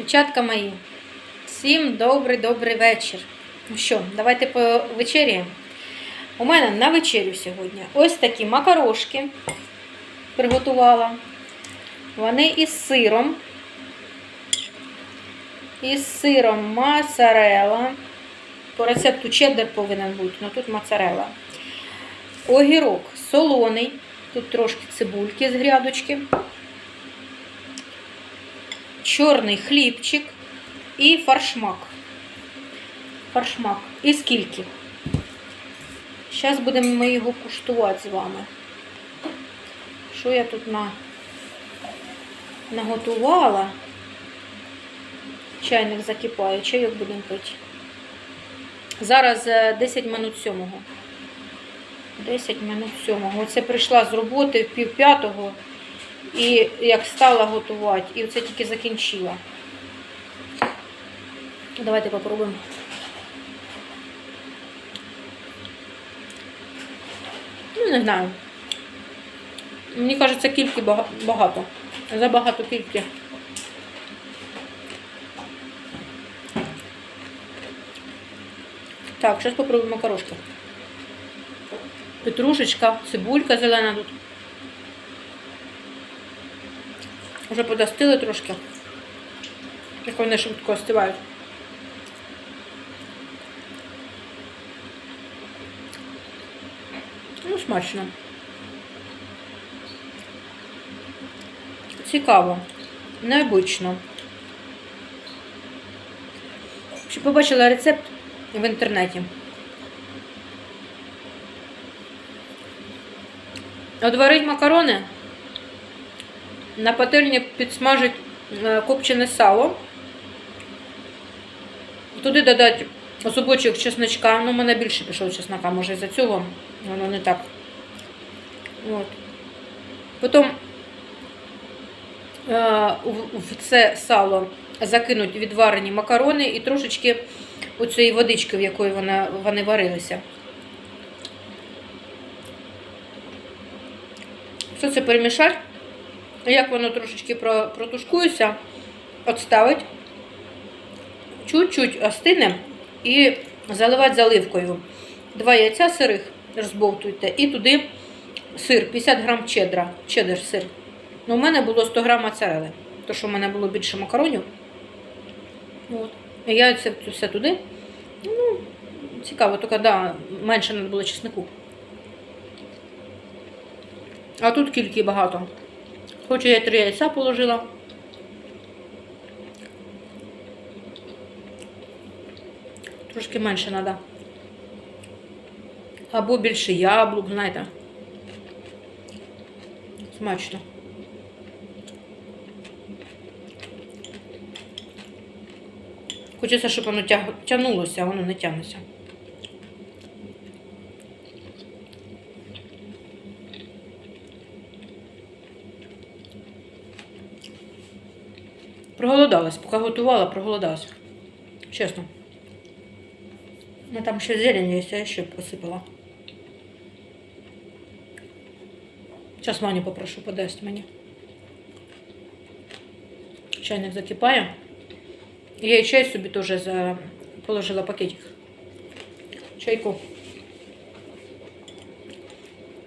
Дівчатка мої, всім добрий-добрий вечір. Ну що, давайте повечеряємо. У мене на вечерю сьогодні ось такі макарошки приготувала. Вони із сиром. Із сиром моцарелла. По рецепту чеддер повинен бути, але тут моцарелла. Огірок солоний. Тут трошки цибульки з грядочки. Чорний хлібчик і фаршмак. Фаршмак. І скільки? Зараз будемо ми його куштувати з вами. Що я тут на... наготувала? Чайник закипає, чайок будемо пити. Зараз е, 10 минут сьомого. 10 минут сьомого. Оце прийшла з роботи в пів п'ятого. І як стала готувати, і це тільки закінчила. Давайте попробуємо. Ну, не знаю. Мені кажеться, кільки багато. Забагато кільки. Так, зараз попробуємо макарошки. Петрушечка, цибулька зелена тут. Вже подостили трошки. Як вони швидко остивають. Ну, смачно. Цікаво. Необично. Ще побачила рецепт в інтернеті. От варить макарони, на пательні підсмажить е, копчене сало. Туди додати зубочок чесночка. Ну, у мене більше пішов чеснока, може із-за цього воно не так. От. Потім е, в- в це сало закинуть відварені макарони і трошечки оцієї водички, в якої вона, вони варилися. Все це перемішати. Як воно трошечки протушкується, відставить, чуть-чуть остине і заливати заливкою. Два яйця сирих розбовтуйте і туди сир, 50 грам чедра, чеддер сир. Ну, у мене було 100 грам моцарели, тому що в мене було більше макаронів. От. Я це все туди. Ну, цікаво, тільки да, менше треба було чеснику. А тут кільки багато. Хоч я три яйця положила. Трошки менше треба. Або більше яблук, знаєте. Смачно. Хочеться, щоб воно тяг... тягнулося, а воно не тягнеться. Проголодалась, поки готувала, проголодалась. Чесно. Ну там ще зелень є, я ще посипала. Зараз Маню попрошу, подасть мені. Чайник закипає. Я і чай собі теж за... положила пакетик. Чайку.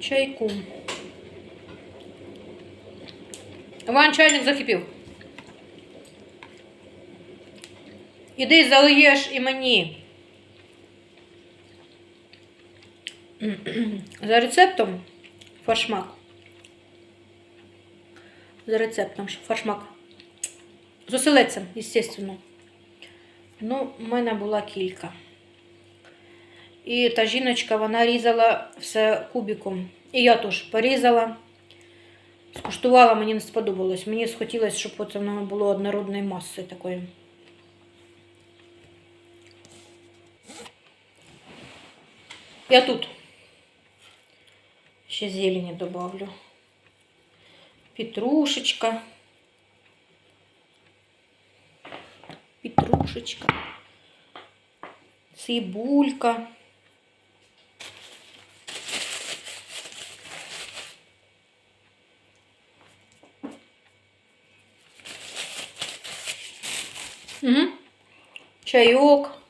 Чайку. Іван чайник закипів. Іди залиєш і мені. За рецептом фаршмак. За рецептом фаршмак. З оселедцем, естественно. Ну, в мене була кілька. І та жіночка, вона різала все кубиком. І я теж порізала. Скуштувала, мені не сподобалось. Мені схотілося, щоб от воно було однородної маси такої. Я тут ще зелені добавлю. Петрушечка. Петрушечка. Цибулька. Угу. Чайок.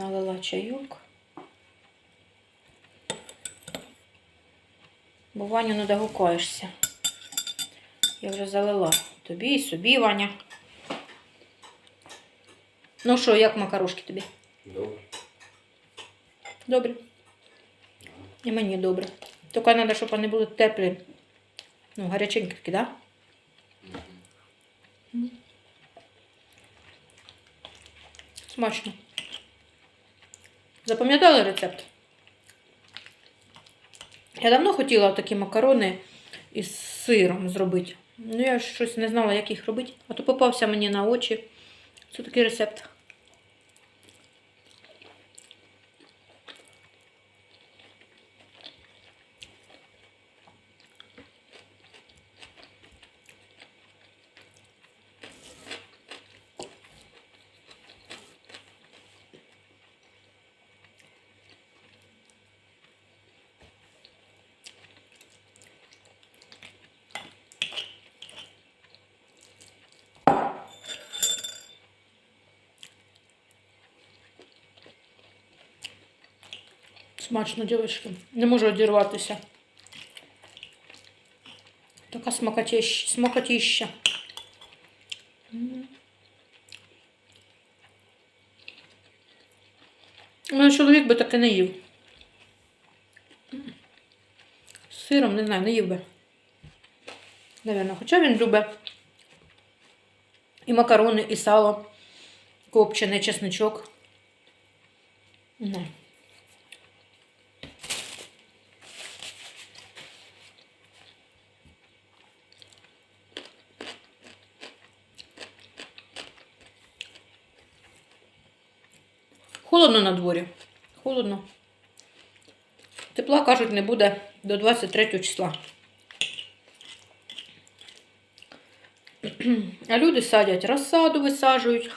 Налила чайок. Бо Ваню не догукаєшся. Я вже залила тобі і собі, Ваня. Ну що, як макарошки тобі? Добре. Добре. І мені добре. Тільки треба, щоб вони були теплі. Ну, гаряченькі такі, так? Да? Смачно. Запам'ятали рецепт? Я давно хотіла такі макарони із сиром зробити. Ну, я щось не знала, як їх робити. А то попався мені на очі. Це такий рецепт. Смачно, дівчатки. Не можу одірватися. Така смакотищ, смакотища. М. Ну, чоловік би таке не їв. Сиром, не знаю, не їв би. Навірно, хоча він любить і макарони, і сало, копчене, чесничок. Не. Холодно на дворі. Холодно. Тепла, кажуть, не буде до 23 числа. А люди садять, розсаду висаджують.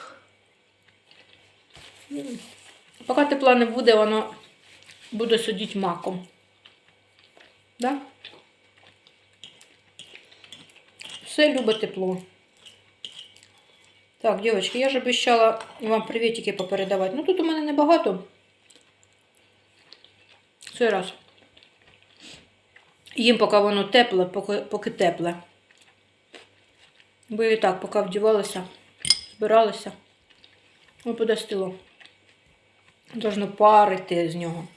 Поки тепла не буде, воно буде сидіти маком. Да? Все любить тепло. Так, дівчатки, я ж обіцяла вам привітики попередавати. Ну тут у мене небагато. Цей раз. Їм поки воно тепле, поки, поки тепле. Бо і так, поки вдівалися, збиралися. Ну, подостило. Должно парити з нього.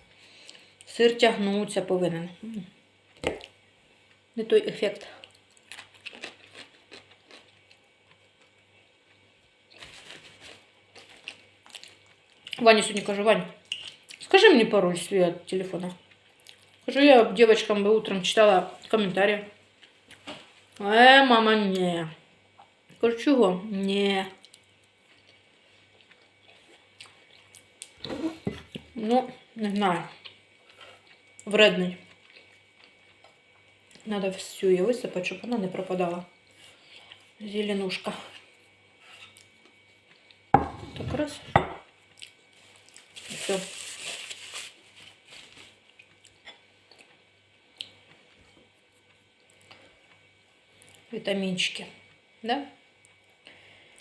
Сир тягнуться повинен. Не той ефект. Ваня сьогодні каже, Вань, скажи мені пароль свій від телефона. Кажу, я девочкам бы утром читала комментарии. Э, мама, не. Кажу, чого? Не. Ну, не знаю. Вредний. Надо всю її висипати, щоб вона не пропадала. Зеленушка. Так раз. Все. Витаминчики. Да?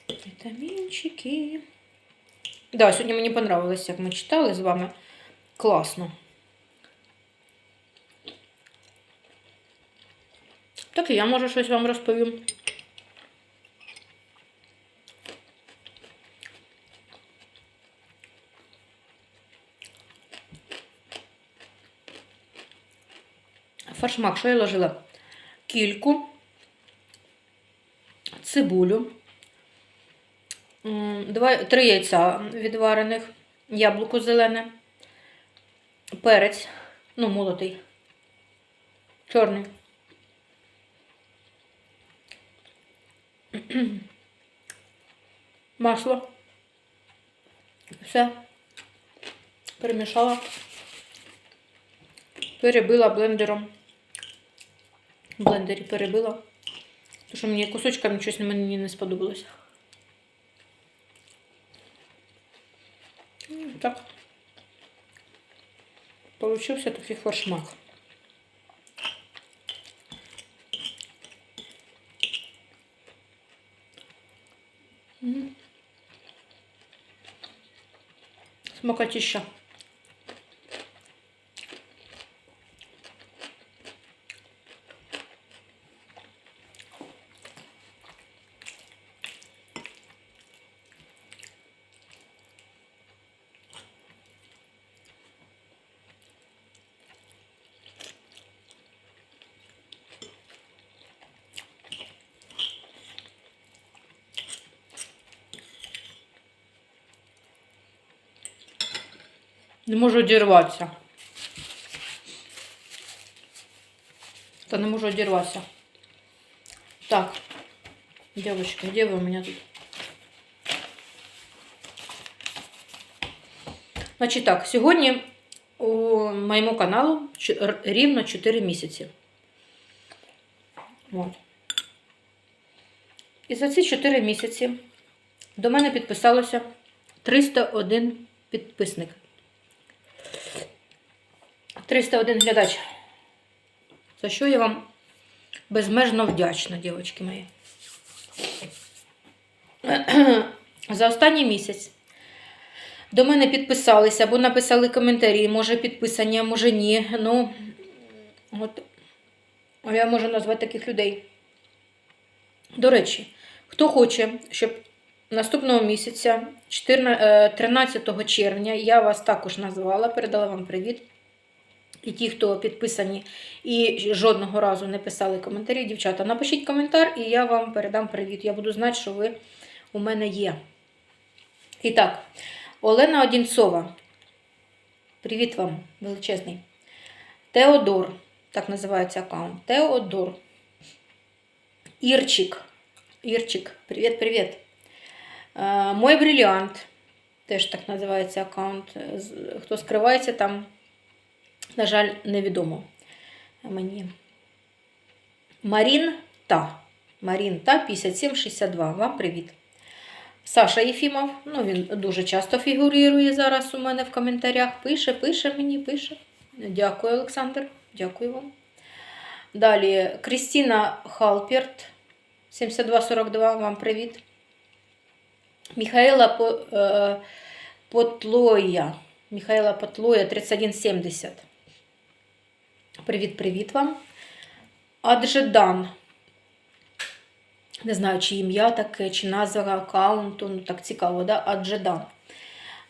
Витаминчики. Да, сьогодні мені понравилось, як ми читали з вами. Класно. Так я може щось вам розповім. Фаршмак, що я ложила? Кільку, цибулю, два, три яйця відварених, яблуко зелене, перець, ну, молотий, чорний. Масло. Все. Перемішала. Перебила блендером. В блендері перебила. Тому що мені кусочками щось мені не сподобалося. Так. Получився такий форшмак. М. Не можу одірватися. Та не можу одірватися. Так. Девочки, где вы у меня тут? Значить так, сьогодні у моєму каналу рівно 4 місяці. От. І за ці 4 місяці до мене підписалося 301 підписник. 301 глядач. За що я вам безмежно вдячна, дівчатки мої. За останній місяць до мене підписалися або написали коментарі, може підписані, а може ні. Ну, от я можу назвати таких людей. До речі, хто хоче, щоб наступного місяця, 14, е, 13 червня, я вас також назвала, передала вам привіт. І ті, хто підписані і жодного разу не писали коментарі, дівчата, напишіть коментар, і я вам передам привіт. Я буду знати, що ви у мене є. І так, Олена Одінцова. Привіт вам, величезний. Теодор, так називається аккаунт. Теодор. Ірчик. Ірчик, привіт-привіт. Е, Мой бриллиант. Теж так називається аккаунт. Хто скривається там, на жаль, невідомо мені. Марін та. Марін та 5762. Вам привіт. Саша Єфімов, ну він дуже часто фігурує зараз у мене в коментарях. Пише, пише мені, пише. Дякую, Олександр. Дякую вам. Далі Крістіна Халперт, 7242, вам привіт. Михаїла е, Потлоя. Михайла Потлоя 3170. Привіт-привіт вам. Аджедан. Не знаю, чи ім'я таке, чи назва аккаунту. Ну, так цікаво, да? Аджедан.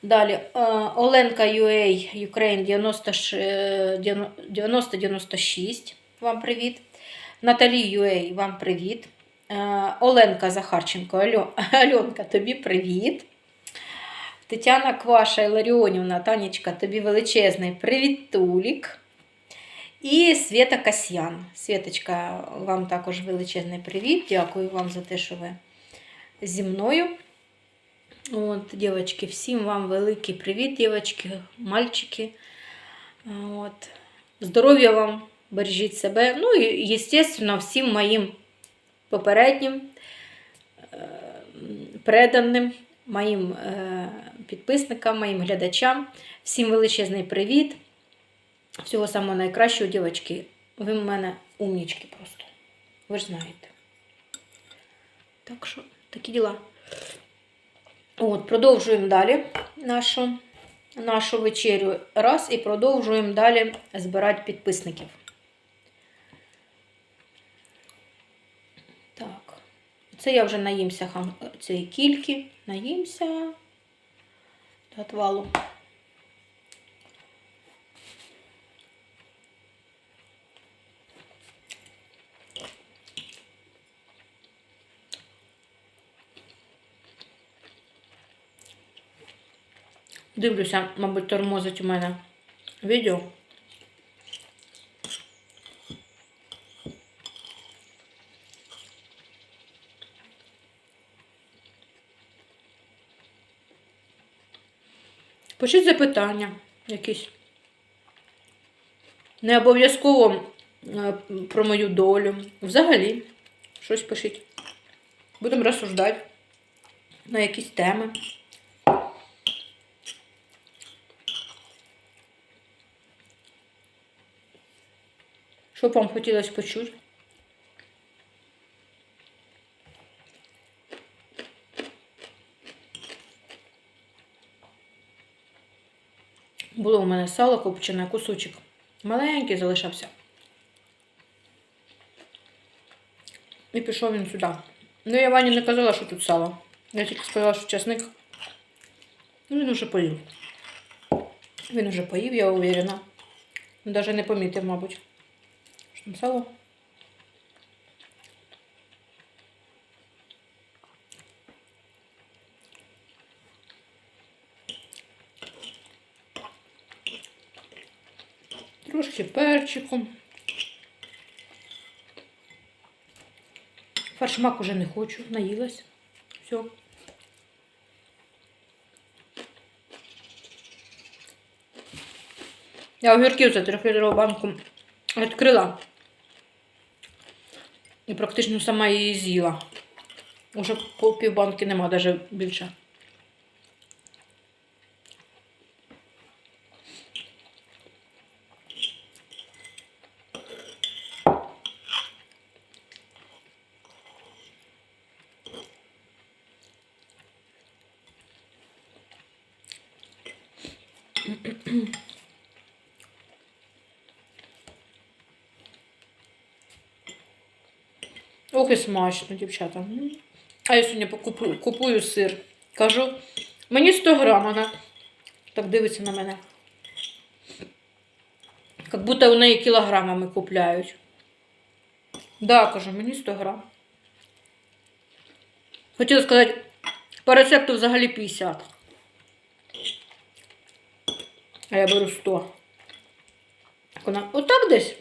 Далі е, Оленка UA Ukraine 9096. Вам привіт. Наталі UA, вам привіт. Е, Оленка Захарченко. Альо, Альонка, тобі привіт. Тетяна Кваша Іларіонівна, Танечка, тобі величезний привіт, Тулік. І Свята Касьян. Світочка, вам також величезний привіт. Дякую вам за те, що ви зі мною. От, дівчатки, всім вам великий привіт, дівчатки, мальчики. От. Здоров'я вам, бережіть себе. Ну і, звісно, всім моїм попереднім е, преданим, моїм е, підписникам, моїм глядачам. Всім величезний привіт. Всього самого найкращого, дівчатки. Ви в мене умнічки просто. Ви ж знаєте. Так що, такі діла. От, продовжуємо далі нашу, нашу вечерю. Раз, і продовжуємо далі збирати підписників. Так. Це я вже наїмся цієї кільки. Наїмся до отвалу. Дивлюся, мабуть, тормозить у мене відео. Пишіть запитання якісь. Не обов'язково е, про мою долю. Взагалі, щось пишіть. Будемо розсуждати на якісь теми. Що б вам хотілося почути? Було у мене сало копчене, кусочок. Маленький залишався. І пішов він сюди. Ну, я Вані не казала, що тут сало. Я тільки сказала, що часник. Ну, він уже поїв. Він уже поїв, я уверена. Навіть не помітив, мабуть. Що? Трошки перчиком. Фаршмак уже не хочу, наїлась. Все. Я огірків за трьохлітрову банку відкрила. І практично сама її з'їла. Уже півбанки нема, навіть більше. І смачно, дівчата. А я сьогодні покупую, купую сир. Кажу, мені 100 грам вона. Так дивиться на мене. Як будто у неї кілограмами купляють. Да, кажу, мені 100 грам. Хотіла сказати, по рецепту взагалі 50. А я беру 100. Вона отак десь?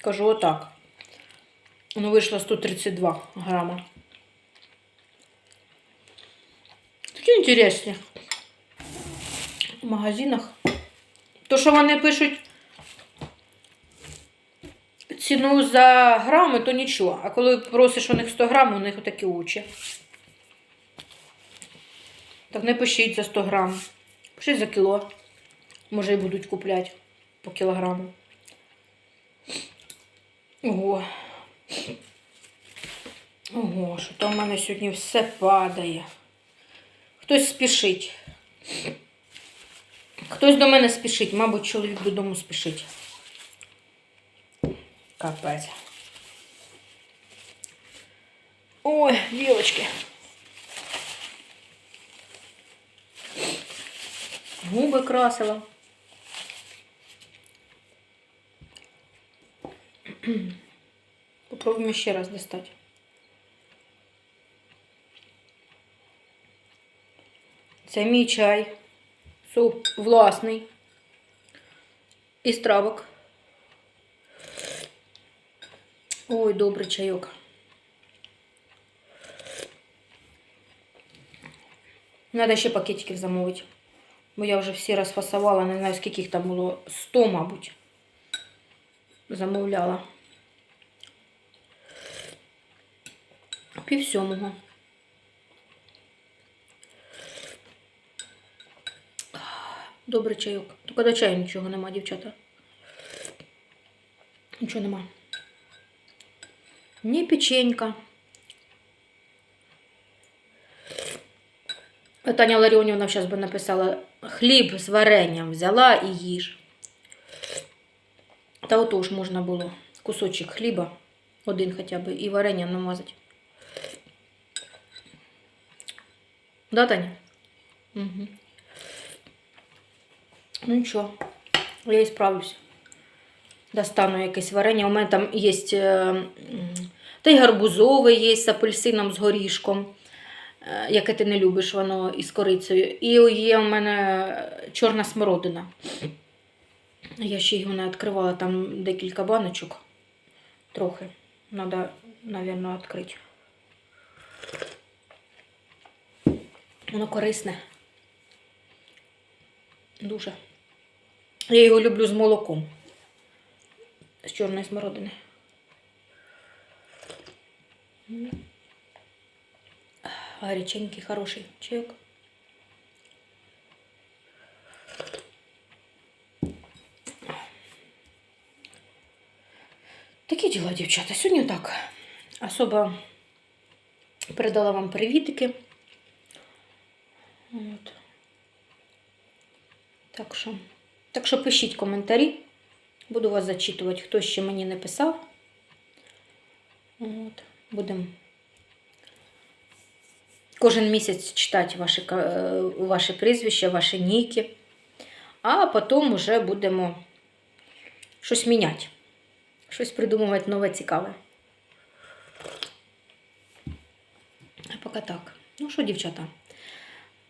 Кажу, отак. Воно вийшло 132 грама. Такі інтересні. В магазинах. То, що вони пишуть ціну за грами, то нічого. А коли просиш у них 100 грам, у них такі очі. Так не пишіть за 100 грам. Пишіть за кіло. Може і будуть купляти по кілограму. Ого. Ого, що там в мене сьогодні все падає. Хтось спішить. Хтось до мене спішить, мабуть, чоловік додому спішить. Капець. Ой, дівочки. Губи красила. Попробуємо ще раз достати. Це мій чай. Суп власний. Із травок. Ой, добрий чайок. Надо ще пакетиків замовити. Бо я вже всі розфасувала, не знаю, скільки їх там було. 100, мабуть. Замовляла. Пів сьомого. Добрий чайок. Тільки до чаю нічого нема, дівчата. Нічого нема. Ні печенька. Таня Ларіонівна зараз би написала, хліб з варенням взяла і їж. Та отож можна було кусочок хліба, один хоча б, і варення намазати. Да, Таня? Угу. Ну нічого, я і справлюся. Достану якесь варення. У мене там є е, та й гарбузове є з апельсином, з горішком, е, яке ти не любиш, воно із корицею. І є у мене чорна смородина. Я ще його не відкривала, там декілька баночок. Трохи. Треба, мабуть, відкрити. Воно корисне. Дуже. Я його люблю з молоком. З чорної смородини. Гаряченький, хороший чайок. Такі діла, дівчата. Сьогодні так. Особа передала вам привітики. От. Так що. Так що пишіть коментарі. Буду вас зачитувати, хто ще мені не писав. От, будемо кожен місяць читати ваші, е, ваші прізвища, ваші ніки. А потім вже будемо щось міняти. Щось придумувати нове цікаве. А поки так. Ну що, дівчата?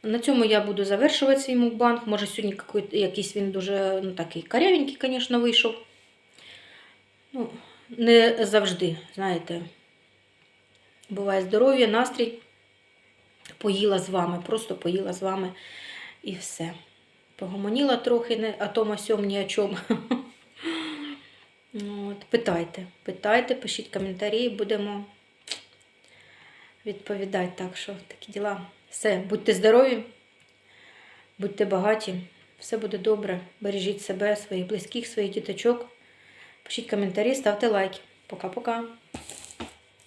На цьому я буду завершувати свій мукбанг. Може, сьогодні якийсь він дуже ну, такий карявенький, звісно, вийшов. Ну, не завжди, знаєте. Буває здоров'я, настрій. Поїла з вами, просто поїла з вами і все. Погомоніла трохи, не о том, о сьом, ні о чому. Ну, От, питайте, питайте, пишіть коментарі, будемо відповідати. Так що такі діла. Все, будьте здорові, будьте багаті, все буде добре. Бережіть себе, своїх близьких, своїх діточок. Пишіть коментарі, ставте лайки. Пока-пока.